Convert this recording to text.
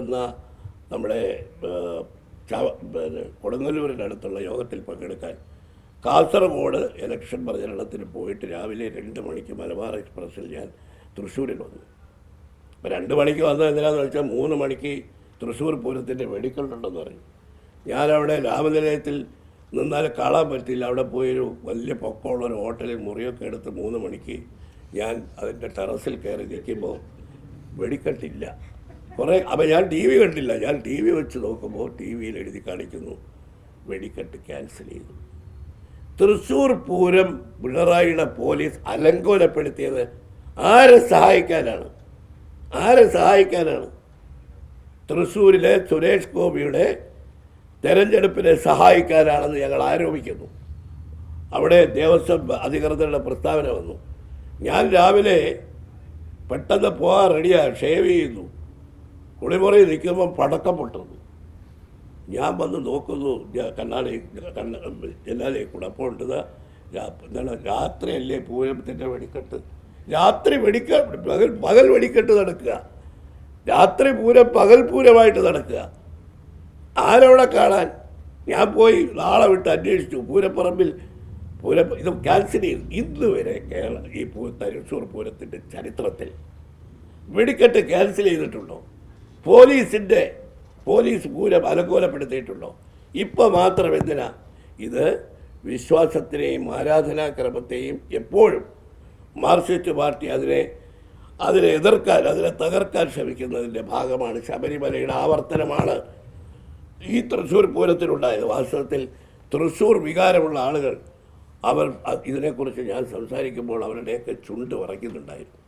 നടക്കുന്ന നമ്മുടെ കൊടുങ്ങല്ലൂരിനടുത്തുള്ള യോഗത്തിൽ പങ്കെടുക്കാൻ കാസർഗോഡ് ഇലക്ഷൻ പ്രചരണത്തിന് പോയിട്ട് രാവിലെ രണ്ട് മണിക്ക് മലബാർ എക്സ്പ്രസ്സിൽ ഞാൻ തൃശ്ശൂരിൽ വന്നു. അപ്പോൾ രണ്ട് മണിക്ക് വന്നത് എന്തിനാന്ന് വെച്ചാൽ മൂന്ന് മണിക്ക് തൃശ്ശൂർ പൂരത്തിന്റെ വെടിക്കൊണ്ടുണ്ടെന്ന് പറഞ്ഞു. ഞാനവിടെ രാമനിലയത്തിൽ നിന്നാൽ കാണാൻ പറ്റില്ല. അവിടെ പോയൊരു വലിയ പൊക്കമുള്ള ഒരു ഹോട്ടലിൽ മുറിയൊക്കെ എടുത്ത് മൂന്ന് മണിക്ക് ഞാൻ അതിന്റെ ടെറസിൽ കയറി നിൽക്കുമ്പോൾ വെടിക്കെട്ടില്ല. കുറേ അപ്പം ഞാൻ ടി വി കണ്ടില്ല. ഞാൻ ടി വി വെച്ച് നോക്കുമ്പോൾ ടി വിയിൽ എഴുതി കാണിക്കുന്നു. വെടിക്കെട്ട് ക്യാൻസൽ ചെയ്തു. തൃശ്ശൂർ പൂരം പിണറായിയുടെ പോലീസ് അലങ്കോലപ്പെടുത്തിയത് ആരെ സഹായിക്കാനാണ്? ആരെ സഹായിക്കാനാണ്? തൃശ്ശൂരിലെ സുരേഷ് ഗോപിയുടെ തെരഞ്ഞെടുപ്പിനെ സഹായിക്കാനാണെന്ന് ഞങ്ങൾ ആരോപിക്കുന്നു. അവിടെ ദേവസ്വം അധികൃതരുടെ പ്രസ്താവന വന്നു. ഞാൻ രാവിലെ പെട്ടെന്ന് പോകാൻ റെഡിയാണ് ഷേവ് ചെയ്യുന്നു. കുളിമുറയിൽ നിൽക്കുമ്പോൾ പടക്കം പൊട്ടുന്നു. ഞാൻ വന്ന് നോക്കുന്നു കണ്ണാടി കണ്ണ കൂടെ അപ്പോൾ ഉണ്ടത് എന്താണ് രാത്രിയല്ലേ പൂരത്തിന്റെ വെടിക്കെട്ട്? രാത്രി വെടിക്ക പകൽ പകൽ വെടിക്കെട്ട് നടക്കുക. രാത്രി പൂരം പകൽ പൂരമായിട്ട് നടക്കുക. ആരവിടെ കാണാൻ? ഞാൻ പോയി നാളെ വിട്ട് അന്വേഷിച്ചു. പൂരപ്പറമ്പിൽ പൂര ഇത് ക്യാൻസൽ ചെയ്തു ഇന്ന് വരെ കേരള ഈ പൂ തൃശ്ശൂർ പൂരത്തിന്റെ ചരിത്രത്തിൽ വെടിക്കെട്ട് ക്യാൻസൽ ചെയ്തിട്ടുണ്ടോ? പോലീസിന്റെ പോലീസ് പൂരം അലങ്കോലപ്പെടുത്തിയിട്ടുണ്ടോ ഇപ്പം മാത്രം എന്തിനാ? ഇത് വിശ്വാസത്തിനെയും ആരാധനാക്രമത്തെയും എപ്പോഴും മാർക്സിസ്റ്റ് പാർട്ടി അതിനെ അതിനെ എതിർക്കാൻ അതിനെ തകർക്കാൻ ശ്രമിക്കുന്നതിന്റെ ഭാഗമാണ്. ശബരിമലയുടെ ആവർത്തനമാണ് ഈ തൃശ്ശൂർ പൂരത്തിലുണ്ടായത്. വാസ്തവത്തിൽ തൃശ്ശൂർ വികാരമുള്ള ആളുകൾ അവർ ഇതിനെക്കുറിച്ച് ഞാൻ സംസാരിക്കുമ്പോൾ അവരുടെയൊക്കെ ചുണ്ട് ഉറയ്ക്കുന്നുണ്ടായിരുന്നു.